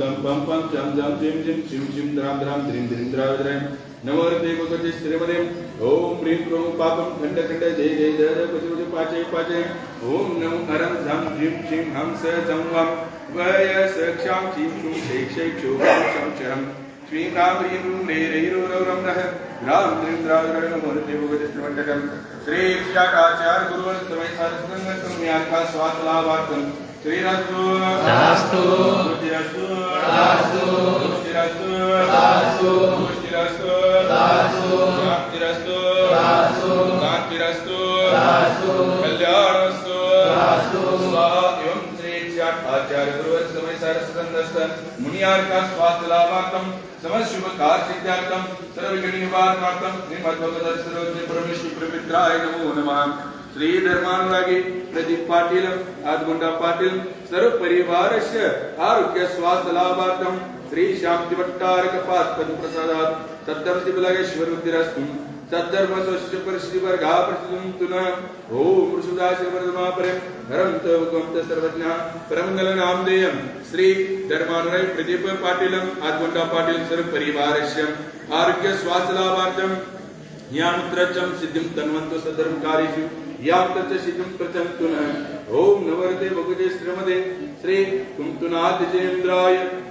सं तं तं पं पं चं जं जिं जिं शिं शिं द्रां द्रां द्रीं द्रीं द्राद्रैं नमोर्ते भगवते श्रीमदे ॐ ह्रीं क्रों पापं खण्ड खण्ड जय जय जय जय पशु पशु पाचय पाचय ॐ नमो हरं झं झिं शिं हं स जं वं। वय स क्षां क्षीं क्षुं शै क्षै क्षो शं शरं श्रीं राम ह्रीं रूं रे रै रो रौ रं रः रां द्रीं द्राद्रै नमोर्ते भगवते श्रीमण्डकम् श्री शाखाचार्य गुरुवर समय सरस्वती ज्ञान का स्वाद लाभार्थम श्री रस्तु तथास्तु। रस्तु तथास्तु। रस्तु तथास्तु। रस्तु तथास्तु। शांतिरस्तु तथास्तु। शांतिरस्तु तथास्तु। कल्याणस्तु तथास्तु। स्वाहा एवं श्री शाखाचार्य गुरुवर समय सरस्वती मुनियार का स्वाद लाभार्थम समस्त शुभ कार्य सिद्धार्थम सर्व विघ्न निवारणार्थम श्रीमद्भगवत सर्वज्ञ परमेश्वर पवित्राय नमो नमः श्री धर्मानुरागी प्रदीप पाटील आदगुंडा पाटील सर्व परिवारस्य आरोग्य स्वास्थ्य लाभार्थम श्री शांति भट्टारक पाद प्रसादात। सद्धर्म शिवलागेश्वर उद्दिरस्तु सद्धर्म स्वस्य परिस्थिति वर्गा प्रतिदुम तुना। ओम ऋषुदा शिवरमा परम धर्म तवकम त सर्वज्ञ। परमंगल नामधेयम श्री धर्मानुराय प्रदीप पाटील आदगुंडा पाटील सर्व परिवारस्य आरोग्य स्वास्थ्य लाभार्थम यामुत्रचं सिद्धिं तन्वन्तो सधर्मकारीषु यामुत्रच सिद्धिं प्रचन्तु नः ॐ नवरते भगवते श्रीमदे श्री कुन्तुनाथ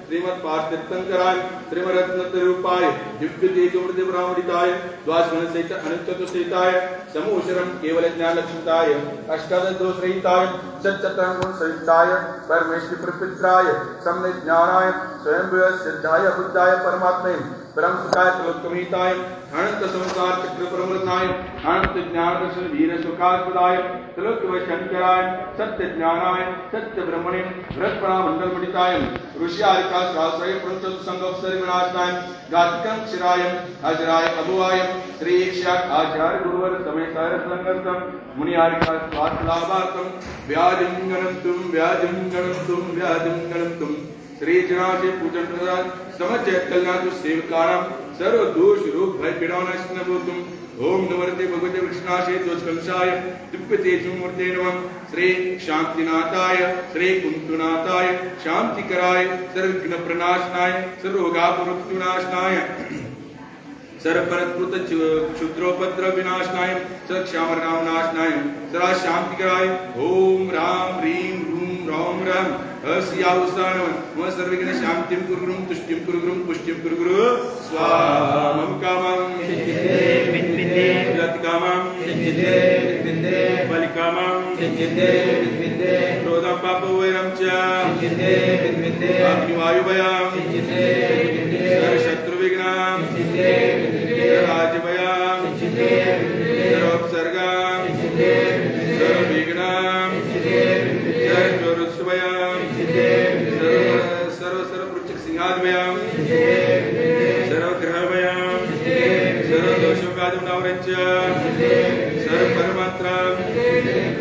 जयेन्द्राय श्रीमत् पार्थतीर्थंकराय श्रीमरत्नरूपाय दिव्य तेजोमृत ब्राह्मणिताय द्वासगण सहित अनंत सहिताय समूशरम केवल ज्ञान लक्ष्मिताय अष्टादश दोष रहिताय सच्चतंगुण सहिताय परमेश्वर प्रपित्राय सम्य ज्ञानाय स्वयं सिद्धाय बुद्धाय परमात्मे परम सुखाय त्रिलोकमिताय अनंत संसार चक्र प्रमृताय अनंत ज्ञान दर्शन वीर सुखास्पदाय त्रिलोक शंकराय सत्य ज्ञानाय सत्य ब्रह्मणे व्रतपणा मंडल मणिताय ऋषि आरिका सहस्रय पंच संगोपसरि विनाशनाय गातिकं क्षिराय अजराय अभुवाय श्री क्षाक आचार्य गुरुवर समय सार संगतम मुनि आरिका स्वास्थ्य लाभार्थम व्याधिं गणन्तुं व्याधिं गणन्तुं व्याधिं गणन्तुं श्री जनाचे पूजन प्रदान समज कल्याण सेवकानां सर्व दोष रूप भय पीडानाशन भूतुम ओम नमस्ते भगवते कृष्णाशे दोषकंसाय दिव्य तेजोमूर्ते नमः। श्री शांतिनाथाय, श्री कुंतुनाथाय शांतिकराय सर्वविघ्न प्रणाशनाय सर्वरोगापमृत्युनाशनाय सर्वपरत्कृत क्षुद्रोपद्र विनाशनाय सक्षामरनाम नाशनाय सदा शांतिकराय ओम राम, ह्रीं रूम रौम रम अस्यावसान सर्वज्ञ शांतिम कुरुगुरुम तुष्टिम कुरुगुरुम पुष्टिम कुरुगुरु स्वाहा मम कामं। सिद्धिते विद्विते जत कामं सिद्धिते विद्विते बलिकामं क्रोधं पापो च। सिद्धिते दोषोगादं सर्व परमात्रं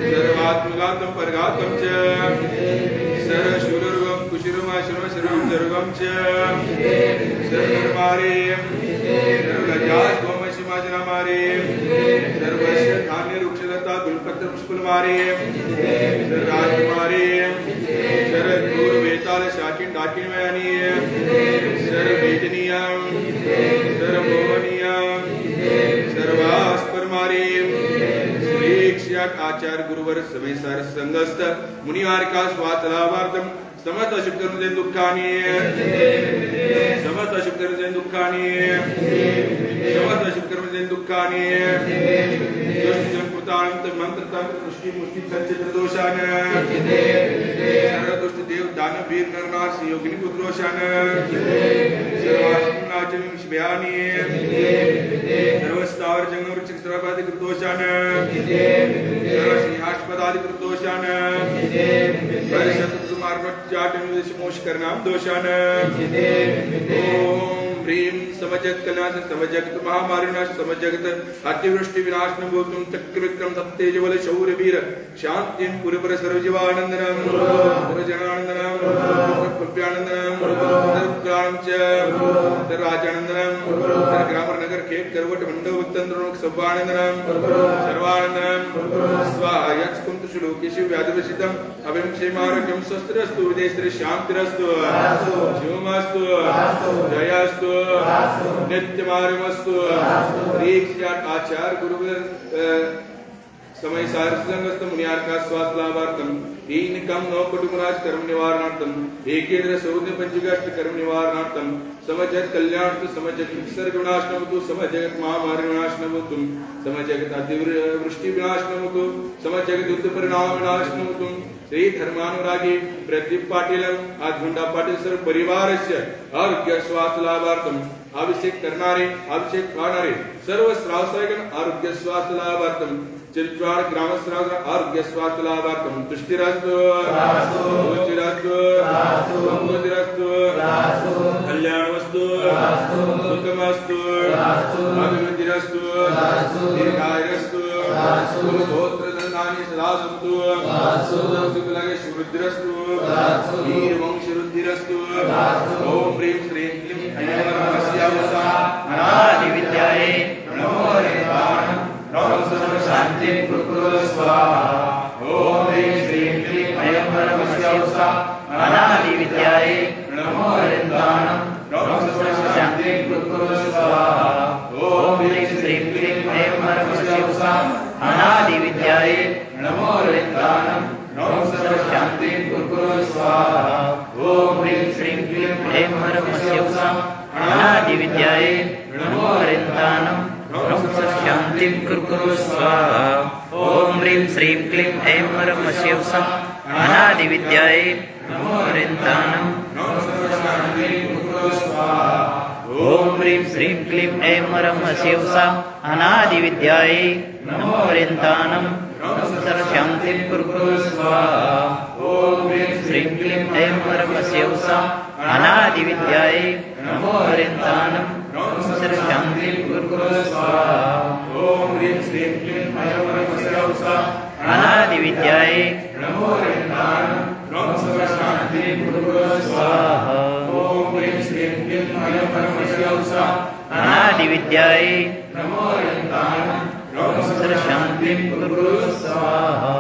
सर्वात्मघातं परघातं च। सर्व शूररुगं कुशिरुमाशुरं सर्वं जरुगं च। सर्वमारे सर्वलज्जात्वमशिमाजनमारे सर्वस्य धान्य वृक्षलता गुलपत्र पुष्पलमारे सर्वराजकुमारे। सर्वदूरवेताल शाकिन डाकिन वयानी सर्ववेदनीयं शिक्षक आचार गुरुवर समेसार संगस्त मुनिवारिका स्वातलाभार्थम समस्त शुभकर्मजन दुःखाने समस्त शुभकर्मजन दुःखाने समस्त शुभकर्मजन दुःखाने कृतांत मंत्रता दृष्टी मुष्टी संचित्र दोषान सर्व दृष्टी देव दानव वीर नरनाश योगिनी पुत्रोशान। सर्वाश्रमनाचन विषयानि सर्वस्तावर जंगम वृक्षिक सर्वाधिक दोषान सर्व सिंहास्पदाधिक परिषद कुमार जाटन विदेश मोश करनाम दोषान ओम ह्रीं समजत कनाश समजगत महामारिनाश समजगत अतिवृष्टि विनाशन भूतुम चक्रविक्रम सप्तेजबल शौर्य वीर शांतिं पुरपर सर्वजीवानंदनम सर्वजनानंदनम सर्वभव्यानंदनम सर्वग्राम च सर्वराजानंदनम सर्वग्रामर नगर खेत करवट मंडप उत्तंद्रोक सब्बानंदनम सर्वानंदनम स्वाहा यत्कुंत श्लोकेषु व्याधिवसितम अभिम क्षेमारोग्यम स्वस्तिरस्तु विदेश्री शांतिरस्तु शिवमस्तु जयास्तु नित्यमार्गमस्तु परीक्षात आचार गुरुवर समय सारसंगस्त मुनियार का स्वास्थ्य लाभार्थम तीन कम नौ कुटुंबराज कर्म निवारणार्थम एकेंद्र सौद्य पंचगाष्ट कर्म निवारणार्थम समजगत कल्याण समजगत विसर्ग विनाशनमतु समजगत महामारी विनाशनमतु समजगत अतिवृष्टि विनाशनमतु समजगत युद्ध परिणाम विनाशनमतु श्री धर्मानुरागी प्रदीप पाटील आधुंडा पाटील सर्व परिवारस्य आरोग्य स्वास्थ्य लाभार्थम अभिषेक करणारे अभिषेक पाहणारे सर्व श्रावसायगण आरोग्य स्वास्थ्य लाभार्थम चिरज्वाड ग्रामस्थराज आरोग्य स्वास्थ्य लाभार्थम तुष्टिरास्तु सुखमस्तु अभिवृद्धिरस्तु दीर्घायुरस्तु गोत्र दंडानि सदा सन्तु सुखलगे शुद्धिरस्तु वीरवंशरुद्धिरस्तु ओम ह्रीं श्रीं क्लीं ऐं नमः अनादिविद्याये नमो रेवाण नमो सर्वशान्तिं कुरु स्वाहा ॐ ह्रीं श्रीं क्लीं ऐं परमशिवसा नमो रेन्दाणं नमो सर्वशान्तिं कुरु स्वाहा। ॐ ह्रीं श्रीं क्लीं ऐं परमशिवसा अनादिविद्याये नमो हरिन्दानं नमः शान्तिं कुरु स्वाहा। ॐ ह्रीं श्रीं क्लीं ऐं परमशिवसा अनादिविद्याये नमो हरिन्दानं ॐ ह्रीं श्रीं क्लीं ऐं परमशिवसा अनादिविद्याये नमो हरिन्दानं सर्वशान्तिं कुरु स्वाहा ॐ श्रीं क्लीं ऐं परमशिवसा अनादिविद्याये नमो हरिन्दानं सर्वशान्तिं कुरु स्वाहा ॐ श्रीं क्लीं ऐं अनादिविद्याये नमो हरिन्दानं सर्वशान्तिं कुरु स्वाहा ॐ श्रीं नमो हरिन्दानं सर्वशान्तिं कुरु स्वाहा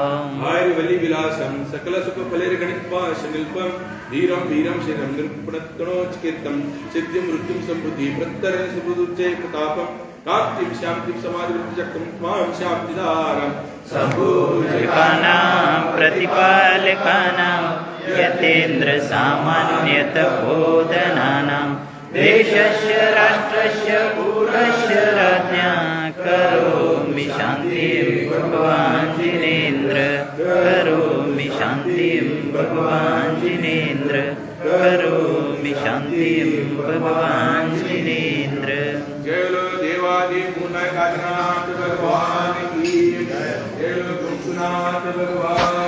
आयुर्वलि विलासं सकल सुख फलेर गणित पाश निल्पम धीरम वीरम शिरम निरुपणत्तनो चिकित्तम सिद्धिं मृत्युं संबुद्धि प्रत्तरण सुबुद्धे प्रतापम कांतिं शांतिं समाधि त्वां शांतिदारम पूजकानां प्रतिपालकानां यतेन्द्रसामान्यतबोधनानां देशस्य राष्ट्रस्य पूर्णस्य राज्ञा करोमि शान्तिं, भगवान् जिनेन्द्र। करोमि शान्तिं, भगवान् जिनेन्द्र। करोमि शान्तिं, भगवान् जिनेन्द्र। जय लो देवादि पुनः भगवान की जय। लो भगवान्।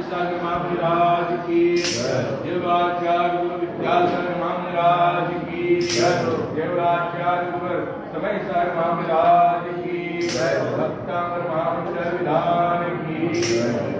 महाराज की देवाचार्य गुरु विद्याधर महाराज की देवाचार्य समय सर महाराज की भक्तांगर महाराज विधान की